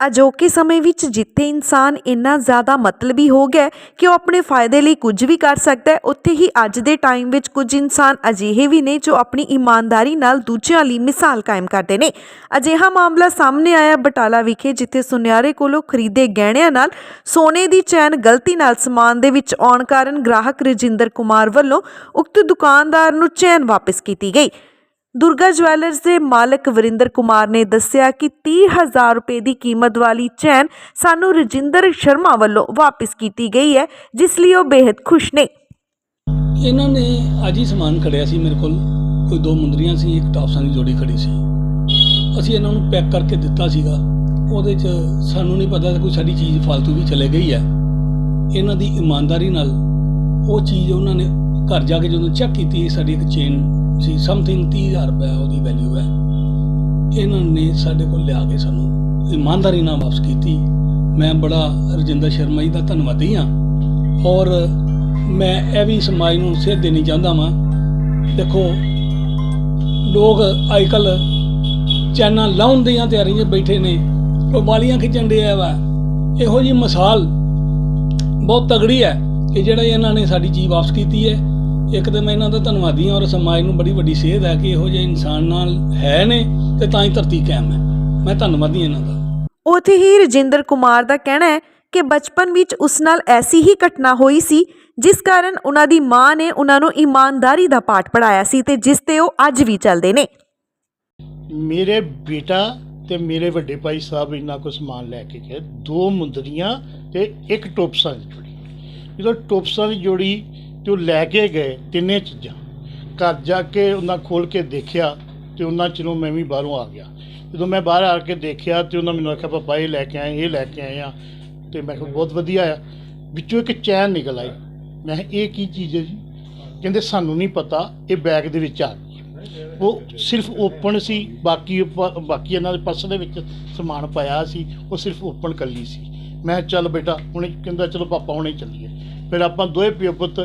ਅਜੋਕੇ ਸਮੇਂ ਵਿੱਚ ਜਿੱਥੇ ਇਨਸਾਨ ਇੰਨਾ ਜ਼ਿਆਦਾ ਮਤਲਬੀ ਹੋ ਗਿਆ ਕਿ ਉਹ ਆਪਣੇ ਫਾਇਦੇ ਲਈ ਕੁਝ ਵੀ ਕਰ ਸਕਦਾ ਹੈ, ਉੱਥੇ ਹੀ ਅੱਜ ਦੇ ਟਾਈਮ ਵਿੱਚ ਕੁਝ ਇਨਸਾਨ ਅਜਿਹੇ ਵੀ ਨੇ ਜੋ ਆਪਣੀ ਇਮਾਨਦਾਰੀ ਨਾਲ ਦੂਜਿਆਂ ਲਈ ਮਿਸਾਲ ਕਾਇਮ ਕਰਦੇ ਨੇ। ਅਜਿਹਾ ਮਾਮਲਾ ਸਾਹਮਣੇ ਆਇਆ ਬਟਾਲਾ ਵਿਖੇ, ਜਿੱਥੇ ਸੁਨਿਆਰੇ ਕੋਲੋਂ ਖਰੀਦੇ ਗਹਿਣਿਆਂ ਨਾਲ ਸੋਨੇ ਦੀ ਚੈਨ ਗਲਤੀ ਨਾਲ ਸਮਾਨ ਦੇ ਵਿੱਚ ਆਉਣ ਕਾਰਨ ਗ੍ਰਾਹਕ ਰਜਿੰਦਰ ਕੁਮਾਰ ਵੱਲੋਂ ਉਕਤ ਦੁਕਾਨਦਾਰ ਨੂੰ ਚੈਨ ਵਾਪਸ ਕੀਤੀ ਗਈ। ਦੁਰਗਾ ਜਵੈਲਰਸ ਦੇ ਮਾਲਕ ਵਰਿੰਦਰ ਕੁਮਾਰ ਨੇ ਦੱਸਿਆ ਕਿ 30000 ਰੁਪਏ ਦੀ ਕੀਮਤ ਵਾਲੀ ਚੈਨ ਸਾਨੂੰ ਰਜਿੰਦਰ ਸ਼ਰਮਾ ਵੱਲੋਂ ਵਾਪਸ ਕੀਤੀ ਗਈ ਹੈ, ਜਿਸ ਲਈ ਉਹ ਬੇहद ਖੁਸ਼ ਨੇ। ਇਹਨਾਂ ਨੇ ਅੱਜ ਹੀ ਸਮਾਨ ਖੜਿਆ ਸੀ ਮੇਰੇ ਕੋਲ। ਕੋਈ ਦੋ ਮੁੰਦਰੀਆਂ ਸੀ, ਇੱਕ ਟਾਪਸਾਂ ਦੀ ਜੋੜੀ ਖੜੀ ਸੀ। ਅਸੀਂ ਇਹਨਾਂ ਨੂੰ ਪੈਕ ਕਰਕੇ ਦਿੱਤਾ ਸੀਗਾ। ਉਹਦੇ 'ਚ ਸਾਨੂੰ ਨਹੀਂ ਪਤਾ ਕੋਈ ਸਾਡੀ ਚੀਜ਼ ਫालतू ਵੀ ਚਲੇ ਗਈ ਹੈ। ਇਹਨਾਂ ਦੀ ਇਮਾਨਦਾਰੀ ਨਾਲ ਉਹ ਚੀਜ਼ ਉਹਨਾਂ ਨੇ ਘਰ ਜਾ ਕੇ ਜਦੋਂ ਚੈੱਕ ਕੀਤੀ, ਸਾਡੀ ਇੱਕ ਚੇਨ ਸੀ ਸਮਥਿੰਗ 30000 ਰੁਪਏ ਉਹਦੀ ਵੈਲਿਊ ਹੈ। ਇਹਨਾਂ ਨੇ ਸਾਡੇ ਕੋਲ ਲਿਆ ਕੇ ਸਾਨੂੰ ਇਮਾਨਦਾਰੀ ਨਾਲ ਵਾਪਸ ਕੀਤੀ। ਮੈਂ ਬੜਾ ਰਜਿੰਦਰ ਸ਼ਰਮਾ ਜੀ ਦਾ ਧੰਨਵਾਦੀ ਹਾਂ। ਔਰ ਮੈਂ ਇਹ ਵੀ ਸਮਾਜ ਨੂੰ ਸੇਧ ਦੇਣੀ ਚਾਹੁੰਦਾ ਵਾਂ। ਦੇਖੋ, ਲੋਕ ਅੱਜਕੱਲ ਚੈਨਲ ਲਾਉਣ ਦੀਆਂ ਤਿਆਰੀਆਂ 'ਚ ਬੈਠੇ ਨੇ। ਉਹ ਵਾਲੀਆਂ ਖਿੱਚਣ ਡਿਆ ਵਾ। ਇਹੋ ਜੀ ਮਿਸਾਲ ਬਹੁਤ ਤਗੜੀ ਹੈ ਕਿ ਜਿਹੜਾ ਇਹਨਾਂ ਨੇ ਸਾਡੀ ਚੀਜ਼ ਵਾਪਸ ਕੀਤੀ ਹੈ। ਇੱਕ ਤਾਂ ਮੈਂ ਇਹਨਾਂ ਦਾ ਧੰਨਵਾਦੀ ਹਾਂ ਔਰ ਸਮਾਜ ਨੂੰ ਬੜੀ ਵੱਡੀ ਸੇਧ ਹੈ ਕਿ ਇਹੋ ਜਿਹੇ ਇਨਸਾਨ ਨਾਲ ਹੈ ਨੇ ਤੇ ਤਾਂ ਹੀ ਧਰਤੀ ਕਾਇਮ ਹੈ। ਮੈਂ ਧੰਨਵਾਦੀ ਹਾਂ ਇਹਨਾਂ ਦਾ। ਉੱਥੇ ਹੀ ਰਜਿੰਦਰ ਕੁਮਾਰ ਦਾ ਕਹਿਣਾ ਹੈ ਕਿ ਬਚਪਨ ਵਿੱਚ ਉਸ ਨਾਲ ਐਸੀ ਹੀ ਘਟਨਾ ਹੋਈ ਸੀ ਜਿਸ ਕਾਰਨ ਉਹਨਾਂ ਦੀ ਮਾਂ ਨੇ ਉਹਨਾਂ ਨੂੰ ਇਮਾਨਦਾਰੀ ਦਾ ਪਾਠ ਪੜਾਇਆ ਸੀ ਤੇ ਜਿਸ ਤੇ ਉਹ ਅੱਜ ਵੀ ਚੱਲਦੇ ਨੇ। ਮੇਰੇ ਬੇਟਾ ਤੇ ਮੇਰੇ ਵੱਡੇ ਭਾਈ ਸਾਹਿਬ ਇੰਨਾ ਕੁ ਸਮਾਨ ਲੈ ਕੇ ਗਏ ਦੋ ਮੁੰਦਰੀਆਂ ਤੇ ਇੱਕ ਟੋਪਸਾਂ ਦੀ ਜੋੜੀ। ਜਦੋਂ ਟੋਪਸਾਂ ਦੀ ਜੋੜੀ ਤੇ ਉਹ ਲੈ ਕੇ ਗਏ ਤਿੰਨੇ ਚੀਜ਼ਾਂ। ਘਰ ਜਾ ਕੇ ਉਹਨਾਂ ਖੋਲ ਕੇ ਦੇਖਿਆ ਤੇ ਉਹਨਾਂ ਚਿਰੋਂ ਮੈਂ ਵੀ ਬਾਹਰੋਂ ਆ ਗਿਆ। ਜਦੋਂ ਮੈਂ ਬਾਹਰ ਆ ਕੇ ਦੇਖਿਆ ਤੇ ਉਹਨਾਂ ਮੈਨੂੰ ਆਖਿਆ, ਪਾਪਾ, ਇਹ ਲੈ ਕੇ ਆਏ, ਇਹ ਲੈ ਕੇ ਆਏ ਆ। ਤੇ ਮੈਂ ਕਿਹਾ, ਬਹੁਤ ਵਧੀਆ ਆ। ਵਿੱਚੋਂ ਇੱਕ ਚੈਨ ਨਿਕਲ ਆਈ। ਮੈਂ ਕਿਹਾ, ਇਹ ਕੀ ਚੀਜ਼ ਹੈ ਜੀ? ਕਹਿੰਦੇ, ਸਾਨੂੰ ਨਹੀਂ ਪਤਾ, ਇਹ ਬੈਗ ਦੇ ਵਿੱਚ ਆ ਗਈ ਉਹ ਸਿਰਫ ਓਪਨ ਸੀ, ਬਾਕੀ ਪ- ਬਾਕੀ ਇਹਨਾਂ ਦੇ ਪਰਸ ਦੇ ਵਿੱਚ ਸਮਾਨ ਪਾਇਆ ਸੀ, ਉਹ ਸਿਰਫ ਓਪਨ ਕੱਲੀ ਸੀ। ਮੈਂ ਚੱਲ ਬੇਟਾ, ਹੁਣੇ, ਕਹਿੰਦਾ, ਚਲੋ, ਪਾਪਾ ਹੁਣੇ ਚੱਲੀਏ। ਫਿਰ ਆਪਾਂ ਦੋਵੇਂ ਪਿਓ ਪੁੱਤ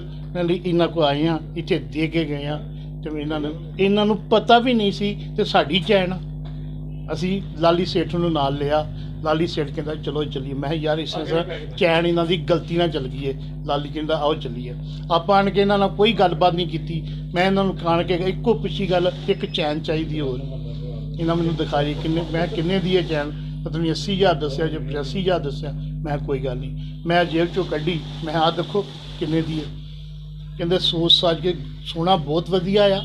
ਲਈ ਇਹਨਾਂ ਕੋ ਆਏ ਆ ਇੱਥੇ ਦੇ ਕੇ ਗਏ ਆ ਤੇ ਇਹਨਾਂ ਨੂੰ ਇਹਨਾਂ ਨੂੰ ਪਤਾ ਵੀ ਨਹੀਂ ਸੀ ਤੇ ਸਾਡੀ ਚੈਨ। ਅਸੀਂ ਲਾਲੀ ਸੇਠ ਨੂੰ ਨਾਲ ਲਿਆ। ਲਾਲੀ ਸੇਠ ਕਹਿੰਦਾ ਚਲੋ ਚੱਲੀਏ। ਮੈਂ ਯਾਰ ਇਸ ਤਰ੍ਹਾਂ ਚੈਨ ਇਹਨਾਂ ਦੀ ਗਲਤੀ ਨਾਲ ਚੱਲ ਗਈ ਏ। ਲਾਲੀ ਕਹਿੰਦਾ ਆਓ ਚੱਲੀਏ। ਆਪਾਂ ਆਣ ਕੇ ਇਹਨਾਂ ਨਾਲ ਕੋਈ ਗੱਲਬਾਤ ਨਹੀਂ ਕੀਤੀ। ਮੈਂ ਇਹਨਾਂ ਨੂੰ ਕਾਣ ਕੇ ਇੱਕੋ ਪਿੱਛੀ ਗੱਲ ਇੱਕ ਚੈਨ ਚਾਹੀਦੀ ਹੋਰ। ਇਹਨਾਂ ਮੈਨੂੰ ਦਿਖਾਈ ਕਿੰਨੇ ਮੈਂ ਕਿੰਨੇ ਦੀ ਹੈ ਚੈਨ? ਪਤਾ ਨਹੀਂ 80000 ਦੱਸਿਆ ਜੇ 85000 ਦੱਸਿਆ ਮੈਂ ਕਿਹਾ, ਕੋਈ ਗੱਲ ਨਹੀਂ। ਮੈਂ ਜੇਬ ਚੋਂ ਕੱਢੀ ਮੈਂ ਆ ਦੇਖੋ ਕਿੰਨੇ ਦੀ ਹੈ। ਕਹਿੰਦੇ ਸੋਚ ਸਾਜ ਕੇ ਸੋਨਾ ਬਹੁਤ ਵਧੀਆ ਆ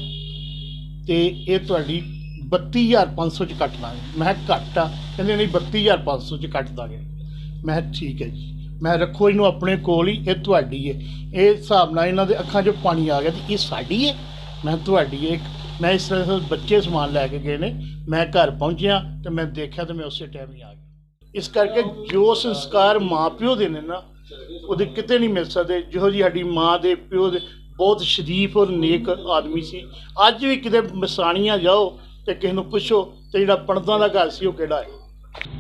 ਤੇ ਇਹ ਤੁਹਾਡੀ 32500 ਚ ਕੱਟ ਲਾਂਗੇ ਮੈਂ ਕਿਹਾ, ਘੱਟ ਆ। ਕਹਿੰਦੇ ਨਹੀਂ 32500 ਚ ਕੱਟ ਦਾਂਗੇ। ਮੈਂ ਕਿਹਾ, ਠੀਕ ਹੈ ਜੀ। ਮੈਂ ਰੱਖੋ ਇਹਨੂੰ ਆਪਣੇ ਕੋਲ ਹੀ ਇਹ ਤੁਹਾਡੀ ਹੈ। ਇਹ ਹਿਸਾਬ ਨਾਲ ਇਹਨਾਂ ਦੇ ਅੱਖਾਂ 'ਚੋਂ ਪਾਣੀ ਆ ਗਿਆ ਤੇ ਇਹ ਸਾਡੀ ਹੈ। ਮੈਂ ਤੁਹਾਡੀ ਹੈ ਮੈਂ ਇਸ ਤਰ੍ਹਾਂ ਦੇ ਬੱਚੇ ਸਮਾਨ ਲੈ ਕੇ ਗਏ ਨੇ ਮੈਂ ਘਰ ਪਹੁੰਚਿਆ ਤੇ ਮੈਂ ਦੇਖਿਆ ਤੇ ਮੈਂ ਉਸੇ ਟਾਈਮ ਹੀ ਆ ਗਿਆ। ਇਸ ਕਰਕੇ ਜੋ ਸੰਸਕਾਰ ਮਾਪਿਓ ਦੇ ਨੇ ਨਾ ਉਹਦੇ ਕਿਤੇ ਨਹੀਂ ਮਿਲ ਸਕਦੇ। ਜਿਹੋ ਜੀ ਸਾਡੀ ਮਾਂ ਦੇ ਪਿਓ ਦੇ ਬਹੁਤ ਸ਼ਰੀਫ ਔਰ ਨੇਕ ਆਦਮੀ ਸੀ। ਅੱਜ ਵੀ ਕਿਤੇ ਮਸਾਣੀਆਂ ਜਾਓ ਤੇ ਕਿਸੇ ਨੂੰ ਪੁੱਛੋ ਤੇ ਜਿਹੜਾ ਪਣਦਾਂ ਦਾ ਘਰ ਸੀ ਉਹ ਕਿਹੜਾ ਹੈ।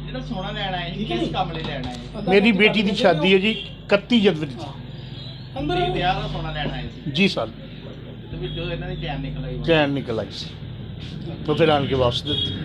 ਜਿਹੜਾ ਸੋਨਾ ਲੈਣਾ ਹੈ ਕਿਸ ਕੰਮ ਲਈ ਲੈਣਾ ਹੈ ਮੇਰੀ ਬੇਟੀ ਦੀ ਸ਼ਾਦੀ ਹੈ ਜੀ 31 ਜਨਵਰੀ ਦੀ। ਅੰਦਰ ਵਿਆਹ ਦਾ ਸੋਨਾ ਲੈਣਾ ਹੈ ਸੀ। ਜੀ ਸਰ। ਤੇ ਵਿੱਚੋਂ ਇਹਨਾਂ ਦੀ ਚੈਨ ਨਿਕਲ ਆਈ। ਚੈਨ ਨਿਕਲ ਆਈ ਸੀ। ਉਹ ਫਿਰ ਆਣ ਕੇ ਵਾਪਸ ਦਿੱਤੀ।